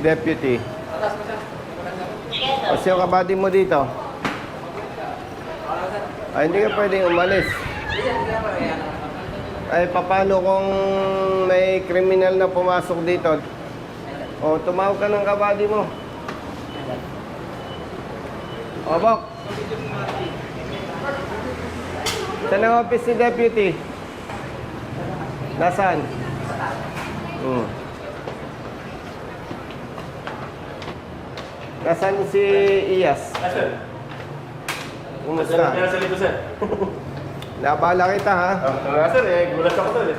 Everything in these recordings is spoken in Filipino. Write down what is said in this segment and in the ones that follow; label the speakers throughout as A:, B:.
A: deputy. Kasi yung kabady mo dito. Ay, hindi ka pwedeng umalis. Ay, paano kung may kriminal na pumasok dito? O, tumawag ka ng kabady mo. O, Bok. Office ni deputy? Nasaan? Hmm. Nasaan si Iyas?
B: Ah, sir.
A: Kumusta?
B: Nasa dito, sir.
A: Nabala kita ha?
B: Ah, sir, eh, gulat ako, sir. eh.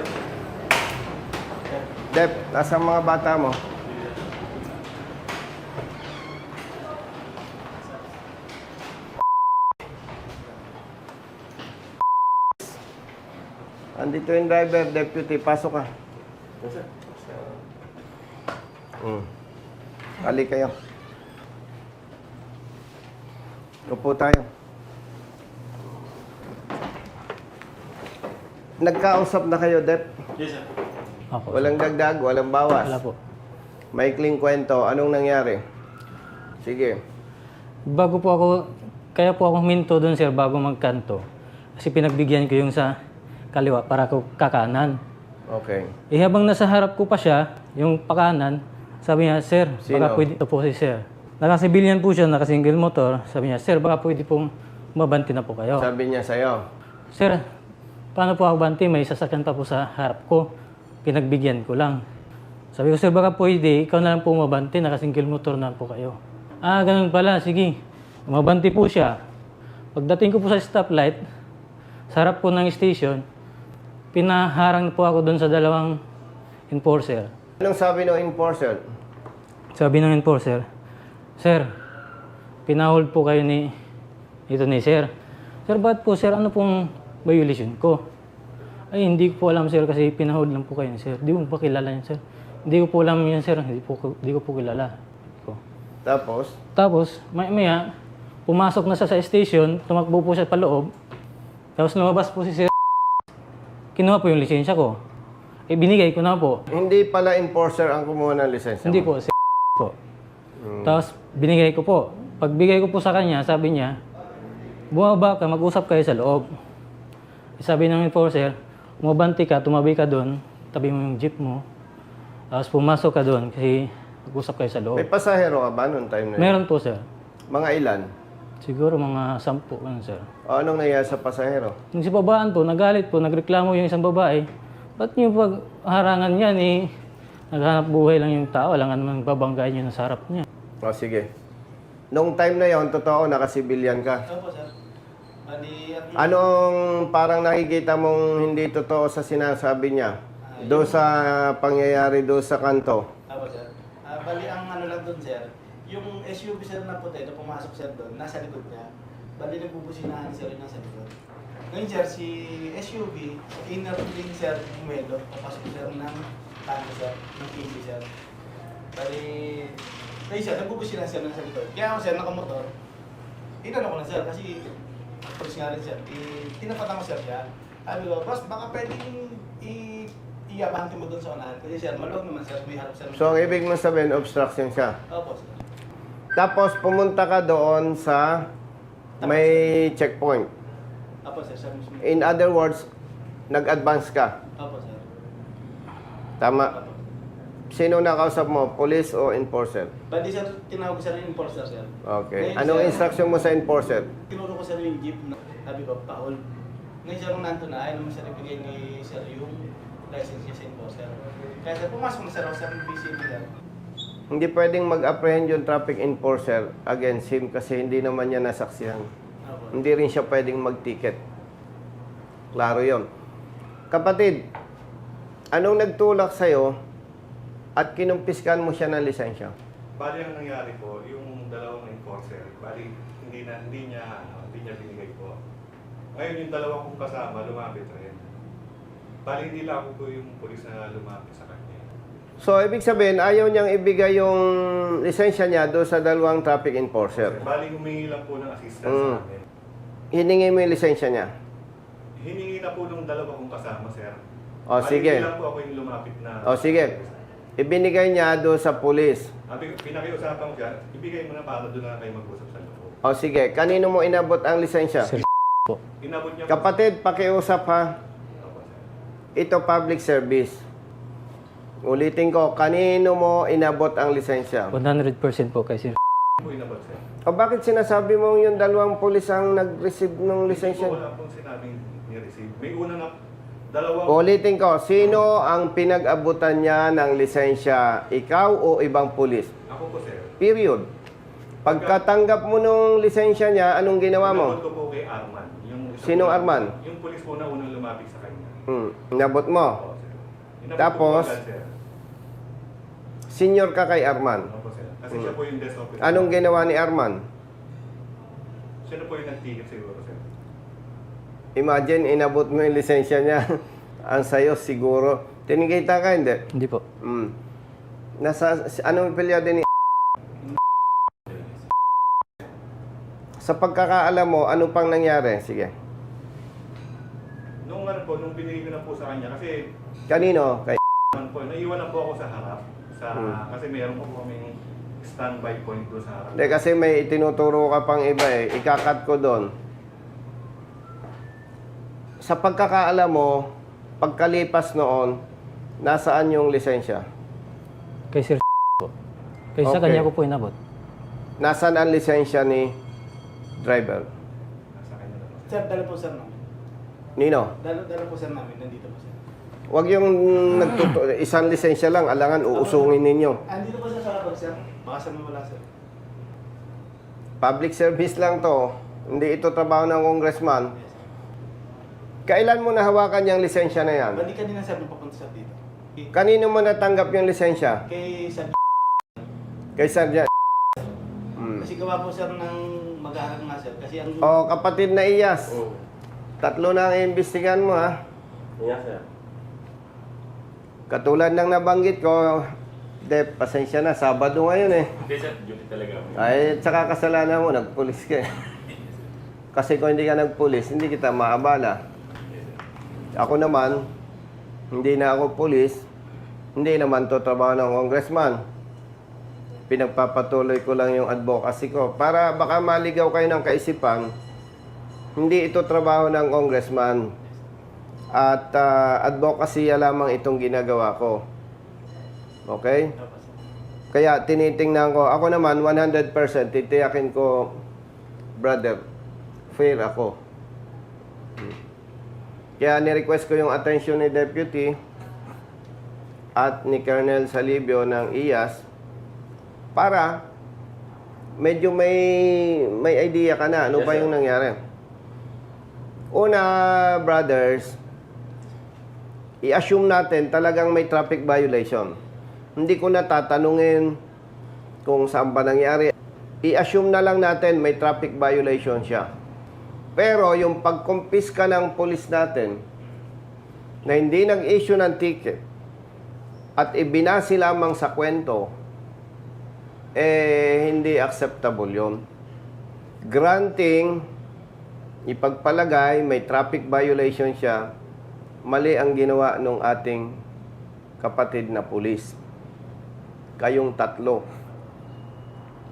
A: Dep, nasa mga bata mo? Andito yung driver, deputy, pasok ka.
B: Yes, sir.
A: Mm. Ali kayo. Upo tayo. Nagkausap na kayo, Dep.
B: Yes, sir.
C: Opo.
A: Walang dagdag, walang bawas.
C: Wala po.
A: Maikling kwento. Anong nangyari? Sige.
C: Bago po ako, kaya po ako huminto doon sir bago magkanto. Kasi pinagbigyan ko yung sa kaliwa para ko kakanan.
A: Okay.
C: Eh habang nasa harap ko pa siya, yung pakanan, sabi niya, Sir,
A: Sino?
C: baka pwede ito po si Sir. Nakasibilyan po siya, nakasingle motor. Sabi niya, Sir, baka pwede pong mabanti na po kayo.
A: Sabi niya sa'yo,
C: Sir, paano po ako banti? May sasakyan pa po sa harap ko. Pinagbigyan ko lang. Sabi ko, Sir, baka pwede, ikaw na lang po mabanti, nakasingle motor na po kayo. Ah, ganun pala, sige. Mabanti po siya. Pagdating ko po sa stoplight, sa harap po ng station, pinaharang po ako doon sa dalawang enforcer.
A: anong sabi ng enforcer?
C: Sabi ng enforcer, Sir, pinahold po kayo ni ito ni Sir. Sir, ba't po Sir, ano pong violation ko? Ay, hindi ko po alam Sir kasi pinahold lang po kayo ni Sir. Hindi ko pa kilala yan Sir. Hindi ko po alam yan Sir, hindi, po, hindi ko po kilala. Ko.
A: Tapos,
C: Tapos, may maya, pumasok na siya sa station, tumakbo po siya paloob. Tapos lumabas po si Sir. Kinuha po yung lisensya ko. Eh, binigay ko na po.
A: hindi pala enforcer ang kumuha ng lisensya
C: Hindi
A: mo.
C: po, si po. Tapos binigay ko po. Pagbigay ko po sa kanya, sabi niya, bumaba ka, mag-usap kayo sa loob. Sabi ng enforcer, umabanti ka, tumabi ka doon, tabi mo yung jeep mo. Tapos pumasok ka doon kasi mag-usap kayo sa loob.
A: May pasahero ka ba noong time na yun?
C: Meron po, sir.
A: Mga ilan?
C: Siguro mga sampu, ano, sir.
A: O anong nangyari sa pasahero?
C: Nung si babaan po, nagalit po, nagreklamo yung isang babae. Ba't yung pagharangan niyan eh, naghanap buhay lang yung tao, lang naman babanggain niyo sa harap niya.
A: O sige. Noong time na yon, totoo, nakasibilyan ka.
B: Opo, sir. Bali, ang
A: Anong parang nakikita mong hindi totoo sa sinasabi niya? Do sa pangyayari do sa kanto.
B: Opo, sir. Ah, bali, ang ano lang doon, sir, yung SUV, sir, na puti, na pumasok, sir, doon, nasa likod niya. Bali, nagbubusinahan, sir, yung nasa likod. Ngayon, sir, si SUV, inner lane, sir, umelo, papasok, sir, ng tango, sir, ng TV, sir. Bali, ngayon, sir, nagbubusinahan, sir, nasa likod. Kaya ako, sir, nakamotor, inano ko lang, sir, kasi, pulis nga rin, sir, I- tinapatan ko, sir, siya. Sabi ko, boss, baka pwedeng i- i-abante mo doon sa unahan. Kasi, sir, maluwag naman, sir, may harap, sir.
A: So ang ibig mo sabihin, obstruction siya.
B: Opo, sir.
A: Tapos pumunta ka doon sa may checkpoint.
B: Opo, sir, sir, mismo.
A: In other words, nag-advance ka.
B: Opo, sir.
A: Tama.
B: Opo.
A: Sino nakausap mo? Police o enforcer?
B: Bali, sir, tinawag ko, sir, yung enforcer, sir.
A: Okay.
B: Ngayon,
A: Anong
B: sir,
A: instruction mo sa enforcer?
B: Tinuro ko, sir, yung jeep na sabi ko, pa-hold. Ngayon, sir, nung nandun na, ayaw naman, sir, ibigay ni sir yung license niya sa enforcer. Kaya, sir, pumasok na, sir, ako, yung PCB, sir.
A: Hindi pwedeng mag-apprehend yung traffic enforcer against him kasi hindi naman niya nasaksihan.
B: Opo.
A: Hindi rin siya pwedeng mag-ticket. Klaro yon. Kapatid, anong nagtulak sa'yo at kinumpiskan mo siya ng lisensya?
D: Bali ang nangyari po, yung dalawang enforcer, bali hindi na hindi niya ano, hindi niya binigay po. Ngayon yung dalawa kong kasama lumapit rin. Bali hindi lang ako po yung pulis na lumapit sa kanya.
A: So, ibig sabihin, ayaw niyang ibigay yung lisensya niya doon sa dalawang traffic enforcer.
D: Bali humingi lang po ng assistance
A: Mm.
D: sa amin.
A: Hiningi mo yung lisensya niya.
D: Hiningi na po ng dalawa kong kasama, sir.
A: O,
D: Bali,
A: sige.
D: Hindi lang po ako yung lumapit na.
A: O, sige. Ibinigay niya doon sa pulis.
D: Sabi, pinakiusapan ko siya, ibigay mo na para doon na kayo mag-usap sa loob.
A: O sige, kanino mo inabot ang lisensya?
C: Sir po.
D: Inabot niya po.
A: Kapatid, pakiusap ha. Ito public service. Ulitin ko, kanino mo inabot ang lisensya?
C: 100% po kay Sir
D: Po inabot, sir.
A: O bakit sinasabi mo yung dalawang pulis ang nag-receive ng
D: Hindi
A: lisensya?
D: po wala pong sinabing ni-receive. May una na, dalawang...
A: Ulitin ko, sino ang pinag-abutan niya ng lisensya? Ikaw o ibang pulis?
D: Ako po, sir.
A: Period. Pagkatanggap mo ng lisensya niya, anong ginawa mo?
D: Inabot ko po kay Arman. Yung
A: Sinong
D: pulis-
A: Arman?
D: Yung pulis po na unang lumapit sa kanya.
A: Hmm, inabot mo.
D: Opo, sir. Inabot
A: Tapos?
D: po sir.
A: Senior ka kay Arman.
D: Opo, sir. Kasi siya po yung desk officer.
A: Anong ginawa ni Arman?
D: Siya na po yung nagtigil siguro, sir.
A: Imagine, inabot mo yung lisensya niya. ang sayo siguro. Tinigita ka, hindi?
C: Hindi po.
A: Hmm. Nasa, anong pilyado ni Sa pagkakaalam mo, ano pang nangyari? Sige.
D: Nung ano po, nung binigay ko na po sa kanya, kasi
A: Kanino? Kay
D: man po, naiwan na po ako sa harap. Sa,
A: Hmm.
D: Kasi meron po kaming standby point doon sa harap.
A: Hindi, kasi may itinuturo ka pang iba eh. Ikakat ko doon. Sa pagkakaalam mo, pagkalipas noon, nasaan yung lisensya?
C: Kay Sir po. Kay sa
A: Okay.
C: kanya ko po inabot.
A: Nasaan ang lisensya ni driver?
B: Sir, dala po sir namin.
A: Nino?
B: Dala, dala po sir namin. Nandito po sir.
A: Huwag yung nagtuto, isang lisensya lang, alangan uusungin ninyo.
B: Andito po sir sa labag sir. Baka sa may wala sir.
A: Public service lang to. Hindi ito trabaho ng congressman.
B: Yes, sir.
A: Kailan mo nahawakan yung lisensya na yan?
B: Balik kanina sir nung papunta sir dito.
A: Kanino mo natanggap yung lisensya?
B: Kay sir.
A: Kay Sergeant. Hmm.
B: Kasi gawa po sir ng maghaharap nga sir. Kasi ang...
A: O kapatid na Iyas,
E: Oo.
A: tatlo na ang imbestigan mo ha.
E: Yes, sir.
A: Katulad ng nabanggit ko, de, pasensya na, Sabado ngayon eh.
E: Hindi, sir. Duty talaga.
A: Ay, tsaka kasalanan mo, nagpulis ka eh. Kasi kung hindi ka nagpulis, hindi kita maabala. Ako naman, hindi na ako pulis, hindi naman to trabaho ng congressman. Pinagpapatuloy ko lang yung advocacy ko. Para baka maligaw kayo ng kaisipan, hindi ito trabaho ng congressman. At ah, advocacy lamang itong ginagawa ko. Okay? Kaya tinitingnan ko, ako naman 100% titiyakin ko, brother, fair ako. Kaya ni-request ko yung attention ni Deputy at ni Colonel Salibio ng IAS para medyo may may idea ka na ano
E: Yes,
A: ba
E: sir.
A: yung nangyari. Una, brothers, i-assume natin talagang may traffic violation. Hindi ko na tatanungin kung saan ba nangyari. I-assume na lang natin may traffic violation siya. Pero yung pagkumpiska ng polis natin na hindi nag-issue ng ticket at ibinasi lamang sa kwento, eh, hindi acceptable yon. Granting, ipagpalagay, may traffic violation siya, mali ang ginawa ng ating kapatid na pulis. Kayong tatlo.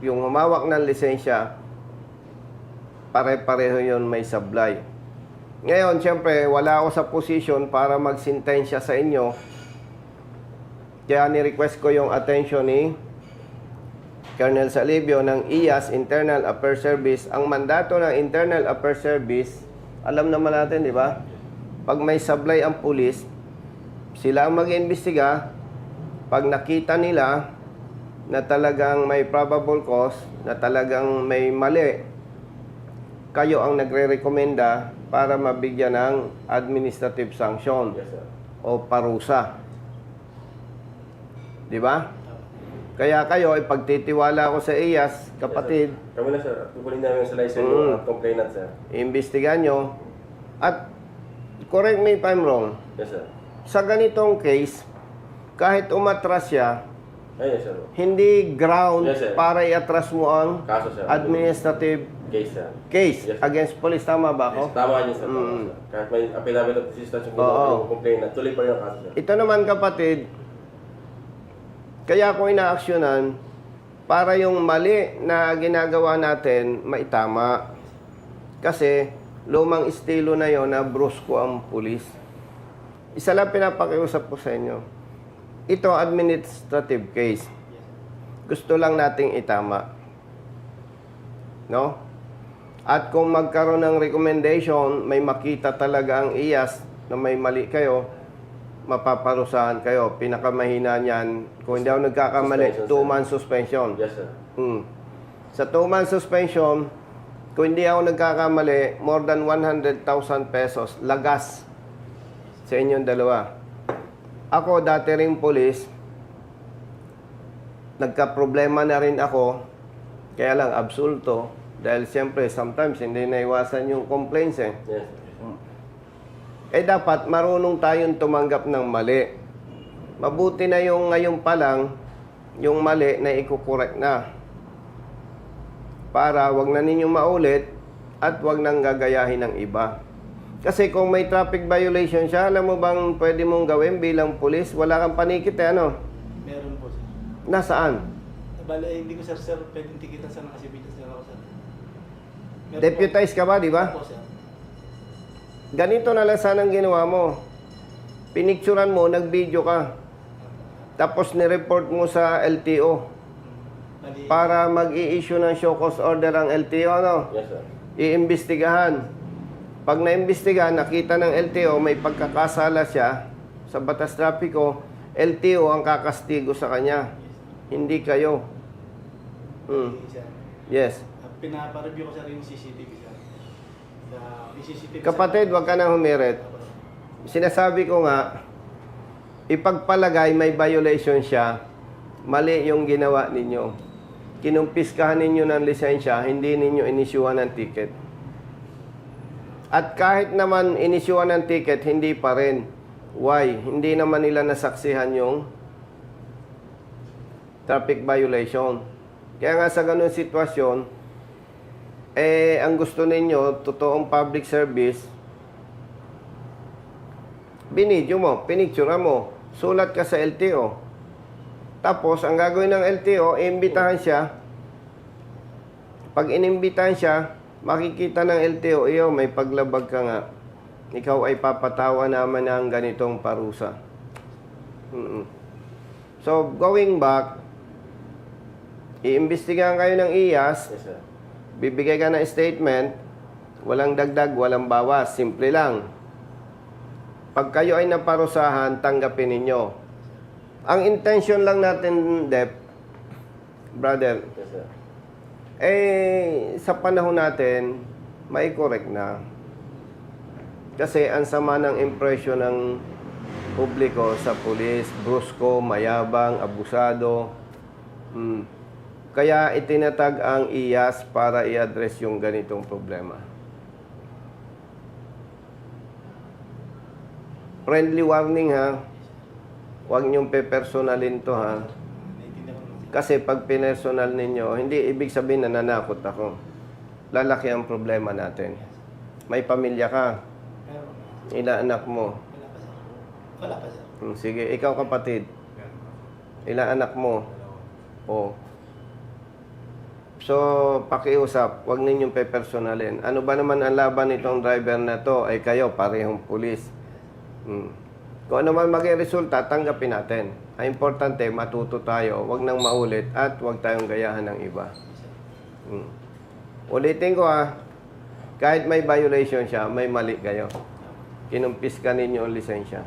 A: Yung humawak ng lisensya, pare-pareho yon may sablay. Ngayon, siyempre, wala ako sa posisyon para magsintensya sa inyo. Kaya ni-request ko yung attention ni Colonel Salibio ng IAS, Internal Affairs Service. Ang mandato ng Internal Affairs Service, alam naman natin, di ba? Pag may sablay ang pulis, sila ang mag-imbestiga. Pag nakita nila na talagang may probable cause, na talagang may mali, kayo ang nagre-rekomenda para mabigyan ng administrative sanction
E: Yes, sir.
A: o parusa. Di ba? Kaya kayo, ipagtitiwala ko sa IAS, kapatid,
E: Yes, sir. Kami na, sir. Kukunin namin sa license
A: Mm.
E: uh, complainant, sir.
A: imbestigan nyo. At, correct me if I'm wrong,
E: Yes, sir.
A: sa ganitong case, kahit umatras siya,
E: Ay, yes, sir.
A: hindi ground
E: Yes, sir.
A: para i-atras mo ang
E: Kaso, sir.
A: administrative
E: Case, sir.
A: case
E: Yes,
A: against police. Tama ba ako?
E: Yes, tama yun, sir. Tama,
A: Mm.
E: sir. Kahit may affidavit of assistance yung
A: Oo.
E: ginawa yung complainant, tuloy pa rin ang kaso, sir.
A: Ito naman kapatid, Kaya ako inaaksyonan para yung mali na ginagawa natin maitama. Kasi lumang estilo na yon na brusko ang pulis. Isa lang pinapakiusap ko sa inyo. Ito administrative case. Gusto lang nating itama. No? At kung magkaroon ng recommendation, may makita talaga ang IAS na may mali kayo, mapaparusahan kayo. Pinakamahina niyan, kung hindi ako nagkakamali,
E: Suspension,
A: 2
E: sir.
A: months suspension.
E: Yes, sir.
A: Hmm. Sa 2 months suspension, kung hindi ako nagkakamali, more than 100,000 pesos lagas sa inyong dalawa. Ako, dati rin polis, nagka-problema na rin ako, kaya lang absulto, dahil siyempre sometimes hindi naiwasan yung complaints eh.
E: Yes.
A: Eh dapat marunong tayong tumanggap ng mali. Mabuti na yung ngayon pa lang, yung mali na ikukorek na. Para wag na ninyong maulit at wag nang gagayahin ng iba. Kasi kung may traffic violation siya, alam mo bang pwede mong gawin bilang pulis? Wala kang panikit eh, ano?
B: Meron po sir.
A: Nasaan?
B: Bale, eh, hindi ko sir sir pwedeng tikitan sa nakasibitas sir ako sir. Meron
A: Deputize ka ba, di
B: po.
A: ba?
B: Opo, sir.
A: Ganito na lang sanang ginawa mo. Pinicturan mo, nag-video ka. Tapos nireport mo sa LTO.
B: Bali,
A: para mag-i-issue ng show cause order ang LTO, ano?
E: Yes, sir.
A: Iimbestigahan. Pag naimbestigahan, nakita ng LTO may pagkakasala siya sa batas trapiko, LTO ang kakastigo sa kanya. Hindi kayo. Hmm. Yes.
B: Pinapareview ko sir yung CCTV. Sa CCTV
A: Kapatid, wag ka na humirit. Sinasabi ko nga, ipagpalagay may violation siya, mali yung ginawa ninyo. Kinumpiskahan ninyo ng lisensya, hindi ninyo inisyuhan ng ticket. At kahit naman inisyuhan ng ticket, hindi pa rin. Why? Hindi naman nila nasaksihan yung traffic violation. Kaya nga sa ganun sitwasyon, eh, ang gusto ninyo, totoong public service, binidyo mo, pinicture mo, sulat ka sa LTO. Tapos, ang gagawin ng LTO, iimbitahan siya. Pag inimbitahan siya, makikita ng LTO, iyo, may paglabag ka nga. Ikaw ay papatawa naman ng ganitong parusa. Mm-mm. So, going back, iimbestigahan kayo ng IAS,
E: Yes, sir.
A: bibigay ka ng statement, walang dagdag, walang bawas, simple lang. Pag kayo ay naparusahan, tanggapin ninyo. Ang intention lang natin, Dep, brother,
E: Yes, sir.
A: Eh, sa panahon natin, may correct na. Kasi ang sama ng impression ng publiko sa pulis, brusko, mayabang, abusado. Hmm. Kaya itinatag ang IAS para i-address yung ganitong problema. Friendly warning ha. Huwag niyong pe-personalin to ha. Kasi pag pinersonal ninyo, hindi ibig sabihin na nanakot ako. Lalaki ang problema natin. May pamilya ka. Ilan anak mo?
B: Wala pa sir.
A: Hmm, Sige, ikaw kapatid. Ilan anak mo? O. So, pakiusap, huwag ninyong pe-personalin. Ano ba naman ang laban nitong driver na to? Ay kayo, parehong pulis. Hmm. Kung ano man maging resulta, tanggapin natin. Ang importante, matuto tayo. Huwag nang maulit at huwag tayong gayahan ng iba. Hmm. Ulitin ko ha, kahit may violation siya, may mali kayo. Kinumpis ka ninyo ang lisensya.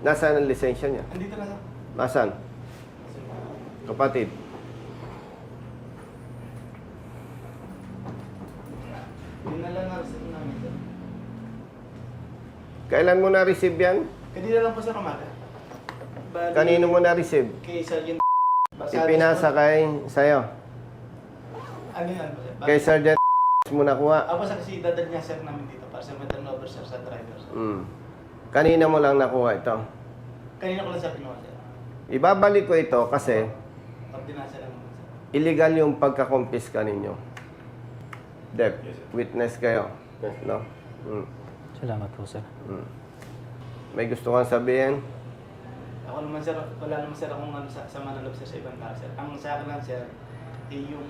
A: Nasaan ang lisensya niya?
B: Andito na.
A: Nasaan? Kapatid. Kailan mo na-receive yan?
B: Kanina lang po sa umaga. Bali,
A: Kanino mo na-receive?
B: Kay Sergeant
A: Ipinasa kay sa'yo.
B: Ano yan po sir? Bali-
A: Kay Sergeant mo nakuha.
B: Ako sa kasi dadal niya sir namin dito para sa may turnover sir sa driver sir.
A: Mm. Kanina mo lang nakuha ito.
B: Kanina ko lang sir kinuha sir.
A: Ibabalik ko ito kasi
B: Ordinansa lang naman sir.
A: illegal yung pagkakumpiska ninyo. Dep, witness kayo. No? Mm.
C: Salamat po, sir.
A: Mm. May gusto kang sabihin?
B: Ako naman sir, wala naman sir akong ano, sa, sama na loob sir sa ibang tao sir. Ang sa akin lang sir, eh, yung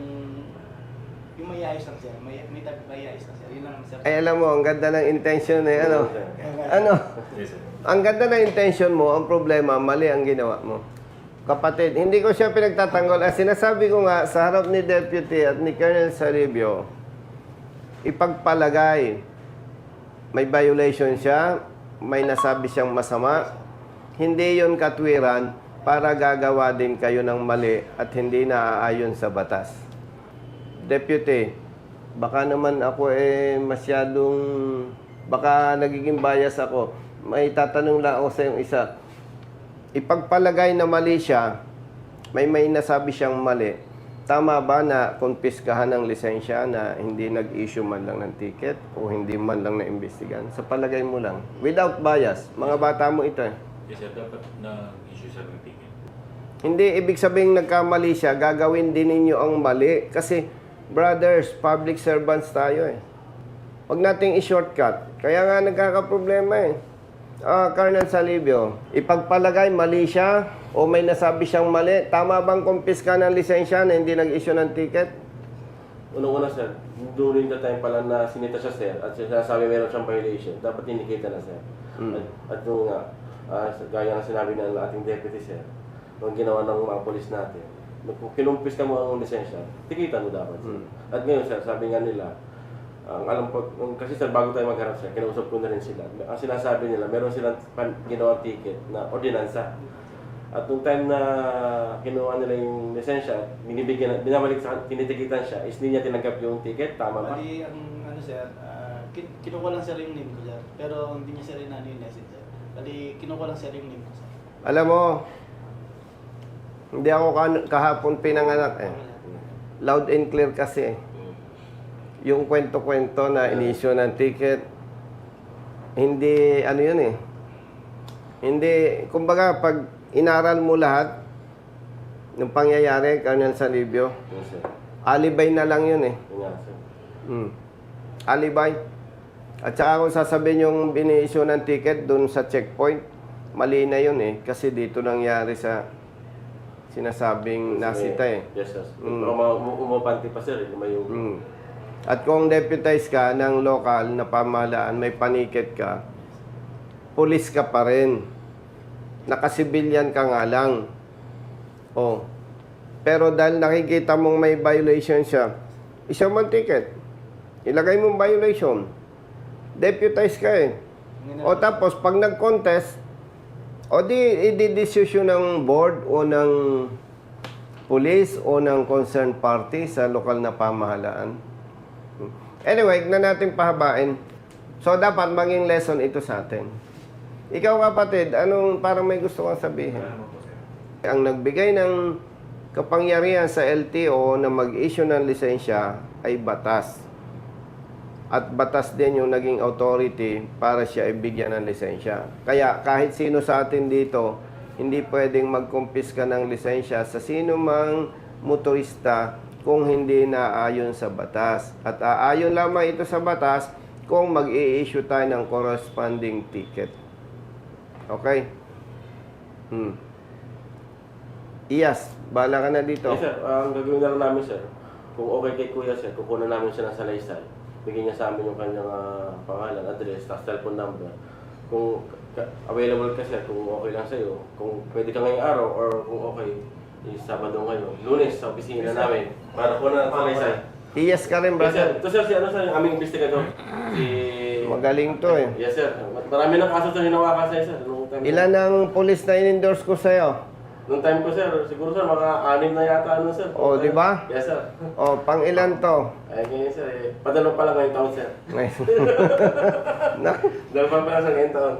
B: yung may ayos lang sir, may, may, tab- may ayos lang sir. Yun lang naman sir.
A: Ay, alam mo, ang ganda ng intention eh, ano? Ano? Ang ganda ng intention mo, ang problema, mali ang ginawa mo. Kapatid, hindi ko siya pinagtatanggol. Ang sinasabi ko nga, sa harap ni Deputy at ni Colonel Saribio, ipagpalagay, may violation siya, may nasabi siyang masama, hindi yon katwiran para gagawa din kayo ng mali at hindi naaayon sa batas. Deputy, baka naman ako eh masyadong, baka nagiging bias ako. May tatanong lang ako sa yung isa. Ipagpalagay na mali siya, may may nasabi siyang mali. Tama ba na konpiskahan ng lisensya na hindi nag-issue man lang ng ticket o hindi man lang na-imbestigan? Sa palagay mo lang, without bias, mga bata mo ito eh.
F: Yes, sir. Dapat na-issue ng ticket.
A: Hindi ibig sabihin nagkamali siya, gagawin din ninyo ang mali. Kasi, brothers, public servants tayo eh. Huwag nating i-shortcut. Kaya nga nagkakaproblema eh. Ah, Colonel Salibio, ipagpalagay mali siya o may nasabi siyang mali. Tama bang kumpiska ng lisensya na hindi nag-issue ng ticket?
E: Unang-una sir, during the time pala na sinita siya sir at sinasabi meron siyang violation, dapat indicate na sir.
A: Mm.
E: At, at yung nga, ah, gaya ng sinabi ng ating deputy sir, nung ginawa ng mga polis natin, kung kinumpis ka mo ang lisensya, tikitan mo dapat sir.
A: Mm.
E: At ngayon sir, sabi nga nila, ang alam ko, kasi sir, bago tayo magharap sir, kinausap ko na rin sila. Ang sinasabi nila, meron silang pan, ginawang ticket na ordinansa. At nung time na kinuha nila yung lisensya, binibigyan, binabalik sa tinitikitan siya, is hindi niya tinanggap yung ticket, tama ba?
B: Bali, ang ano sir, ah, kin- kinukuha lang sir yung name ko sir. Pero hindi niya sir inano yung message sir. Bali, kinukuha lang sir yung name ko sir.
A: Alam mo, hindi ako kan- kahapon pinanganak eh. Loud and clear kasi. Yung kwento-kwento na inisyo ng ticket, hindi, ano yun eh. Hindi, kumbaga, pag inaral mo lahat, ng pangyayari, Colonel Salibio,
E: Yes, sir.
A: alibay na lang yun eh.
E: Nga, sir.
A: Mm. Alibay. At saka kung sasabihin yung bini-issue ng ticket doon sa checkpoint, mali na yun eh. Kasi dito nangyari sa sinasabing nasita eh.
E: Yes, sir.
A: Mm.
E: Pero uma- um- umapanti pa sir, lima yung...
A: Mm. At kung deputize ka ng lokal na pamahalaan, may paniket ka, pulis ka pa rin. Nakasibilyan ka nga lang. Oh. Pero dahil nakikita mong may violation siya, isang man ticket. Ilagay mong violation. Deputize ka eh. O tapos, pag nag-contest, o di, i-decision ng board o ng police o ng concerned party sa lokal na pamahalaan. Anyway, na natin pahabain. So, dapat maging lesson ito sa atin. Ikaw kapatid, anong parang may gusto kang sabihin? Ang nagbigay ng kapangyarihan sa LTO na mag-issue ng lisensya ay batas. At batas din yung naging authority para siya ibigyan ng lisensya. Kaya kahit sino sa atin dito, hindi pwedeng magkumpiska ng lisensya sa sino mang motorista kung hindi naayon sa batas. At aayon lamang ito sa batas kung mag-i-issue tayo ng corresponding ticket. Okay? Hmm. Iyas, bala ka na dito.
E: Yes, sir. Ang gagawin na lang namin, sir, kung okay kay Kuya, sir, kukunan namin siya ng salaysay. Bigyan niya sa amin yung kanyang ah, pangalan, address, tapos telephone number. Kung ka- available ka, sir, kung okay lang sa'yo, kung pwede ka ngayong araw, or kung okay, is Sabado ngayon, lunes sa opisina namin, para kunan ng salaysay.
A: Iyas ka rin,
E: Yes, sir.
A: brother.
E: Ito, sir, si ano, sir, yung aming investigador. Si...
A: Magaling to eh.
E: Yes, sir. Marami ng kaso sa hinawakan sa'yo, sir. Nung time
A: Ilan ang pulis na in-endorse ko sa'yo?
E: Nung time ko, sir, siguro, sir, mga anim na yata, ano, sir.
A: Oh, di ba?
E: Yes, sir.
A: O, pang ilan to?
E: Ay, ganyan, sir. Eh, padalo pa lang ngayong taon, sir.
A: na,
E: Dalo pa pala sa ngayong taon.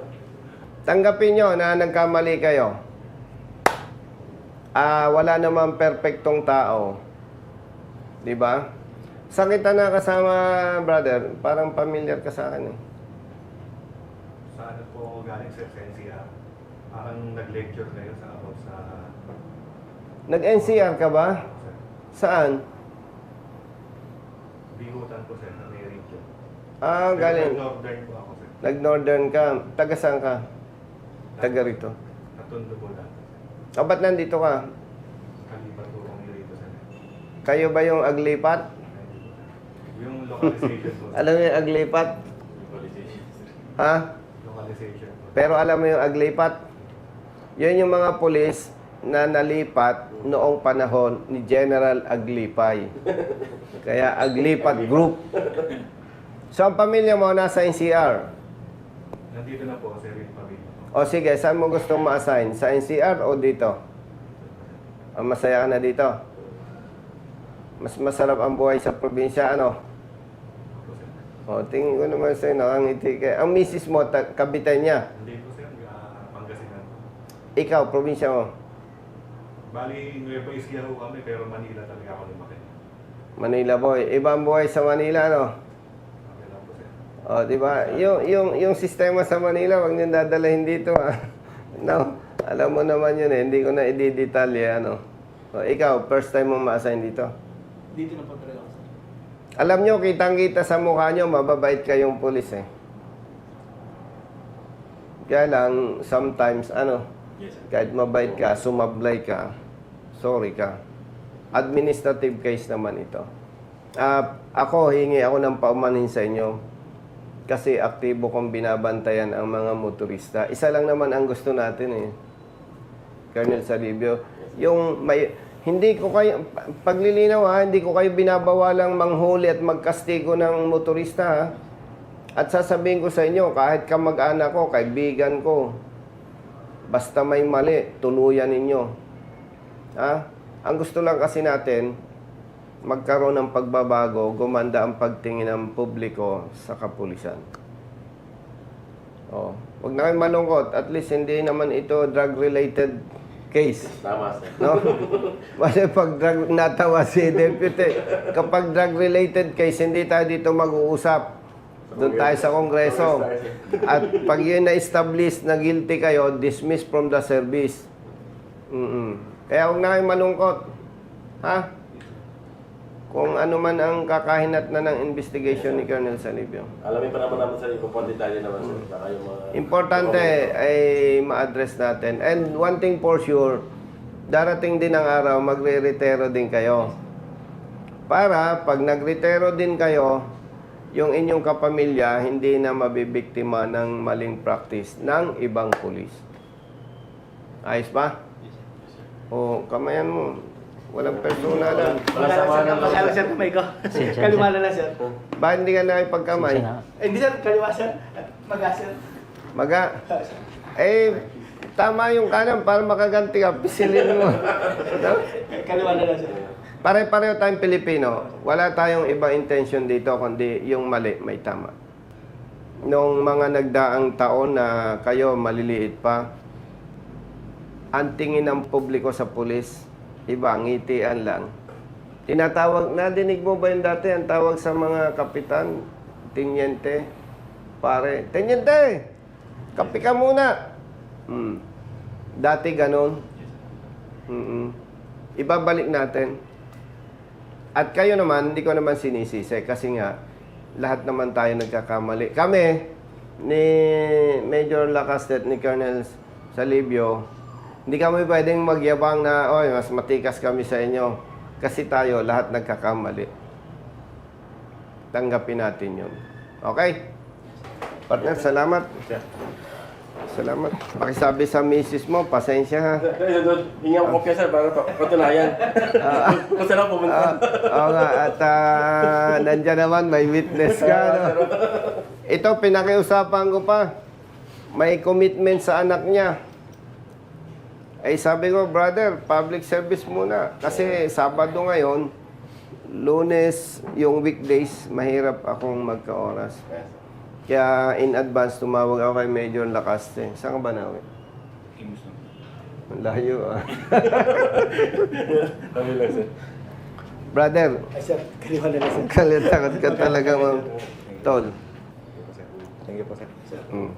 A: tanggapin nyo na nagkamali kayo. Ah, wala namang perpektong tao. Di ba? Sa kita na kasama, brother, parang familiar ka sa akin eh.
D: Ano po ako galing, sir, sa NCR. Parang nag-lecture kayo sa about sa...
A: Nag-NCR ka ba?
D: Sir,
A: Saan?
D: bihutan po, sir, na may region.
A: Ah, galing.
D: Northern po ako, sir.
A: Nag-northern ka. Taga saan ka? Taga rito.
D: At Tondo po lang.
A: O ba't nandito ka?
D: Kalipat po kami dito sir.
A: Kayo ba yung aglipat?
D: Yung localization po.
A: Alam mo yung aglipat?
F: Localization.
A: Ha?
D: Localization po.
A: Pero alam mo yung aglipat? Yun yung mga pulis na nalipat noong panahon ni General Aglipay. Kaya Aglipat Group. So ang pamilya mo nasa NCR.
D: Nandito na po sir yung pamilya.
A: O sige, saan mo gusto ma-assign? Sa NCR o dito? Ang masaya ka na dito? Mas masarap ang buhay sa probinsya, ano? O, tingin ko naman sa'yo, nakangiti ka. Ang misis mo, ta- kapitan niya.
D: Hindi po sir, uh, Pangasinan.
A: Ikaw, probinsya mo.
D: Bali, Nueva Ecija ho kami pero Manila talaga ako lumaki.
A: Manila boy. Ibang buhay sa Manila, no?
D: Okay lang po sir.
A: O, di ba? Yung, yung, yung sistema sa Manila, wag niyo dadalhin dito, ah. No? Alam mo naman yun eh. Hindi ko na i-detalye, ano. O, ikaw, first time mo ma-assign dito.
B: Dito na po ako, sir.
A: Alam nyo, kitang-kita sa mukha nyo, mababait kayong pulis eh. Kaya lang, sometimes, ano,
F: Yes,
A: kahit mabait ka, sumablay ka, sorry ka. Administrative case naman ito. Ah, ako, hingi ako ng paumanhin sa inyo. Kasi aktibo kong binabantayan ang mga motorista. Isa lang naman ang gusto natin eh. Colonel Salibio, yung may hindi ko kayo pa- paglilinaw ha, hindi ko kayo binabawalang manghuli at magkastigo ng motorista ha. At sasabihin ko sa inyo, kahit kamag-anak ko, kaibigan ko, basta may mali, tuluyan ninyo. Ha? Ang gusto lang kasi natin, magkaroon ng pagbabago, gumanda ang pagtingin ng publiko sa kapulisan. Oh, wag na kayong malungkot. At least hindi naman ito drug-related case.
E: Tama sir.
A: No? Kasi pag drug, natawa si Deputy, kapag drug-related case, hindi tayo dito mag-uusap. Doon tayo sa Kongreso. At pag yun na-establish na guilty kayo, dismiss from the service. mm Kaya huwag na kayong malungkot. Ha? Kung ano man ang kakahinat na ng investigation ni Colonel Salibio.
E: Alamin pa naman namin sa iyo kung detalye naman sir. Baka yung mga...
A: Importante ay ma-address natin. And one thing for sure, darating din ang araw, magre-retero din kayo. Para pag nagretero din kayo, yung inyong kapamilya hindi na mabibiktima ng maling practice ng ibang pulis. Ayos ba? O, kamayan mo. Walang personalan.
E: Wala sama ng loob,
B: Pasala,
E: sir.
B: sir, kamay ko. Kaliwa
C: sir.
B: na lang, sir.
A: Bakit hindi ka nakipagkamay?
B: Eh, Hindi, sir. Kaliwa, sir. Maga, sir.
A: Maga. Eh, tama yung kanan para makaganti ka. Pisilin mo. No?
B: Kaliwa na lang, sir.
A: Pare-pareho tayong Pilipino. Wala tayong ibang intention dito kundi yung mali may tama. Noong mga nagdaang taon na kayo maliliit pa, ang tingin ng publiko sa pulis, iba, ngitian lang. Tinatawag, nadinig mo ba yung dati ang tawag sa mga kapitan, tinyente, pare, tinyente, kapi ka muna. Hmm. Dati ganon. Mm Ibabalik natin. At kayo naman, hindi ko naman sinisisi kasi nga, lahat naman tayo nagkakamali. Kami, ni Major Lacastet, ni Colonel Salibio, hindi kami pwedeng magyabang na, oy, mas matikas kami sa inyo. Kasi tayo, lahat nagkakamali. Tanggapin natin yun. Okay? Partner, salamat. Salamat. Pakisabi sa misis mo, pasensya ha.
E: Ayun doon, hingi ako kopya sir para pa- patunayan. Kung saan ako pumunta.
A: Ah, oo nga, at ah, nandyan naman, may witness ka. No? Ito, pinakiusapan ko pa. May commitment sa anak niya. Ay sabi ko, brother, public service muna. Kasi Sabado ngayon, Lunes, yung weekdays, mahirap akong magka-oras. Kaya in advance, tumawag ako kay Major Lacaste. Saan ka ba nawi?
F: Imus na.
A: Ang Layo ah.
E: Lang sir.
A: Brother,
B: Ay, sir. Kaliwa na lang, sir.
A: kalitakot ka talaga, ma'am. Tol.
D: Thank you po sir.
A: Mm.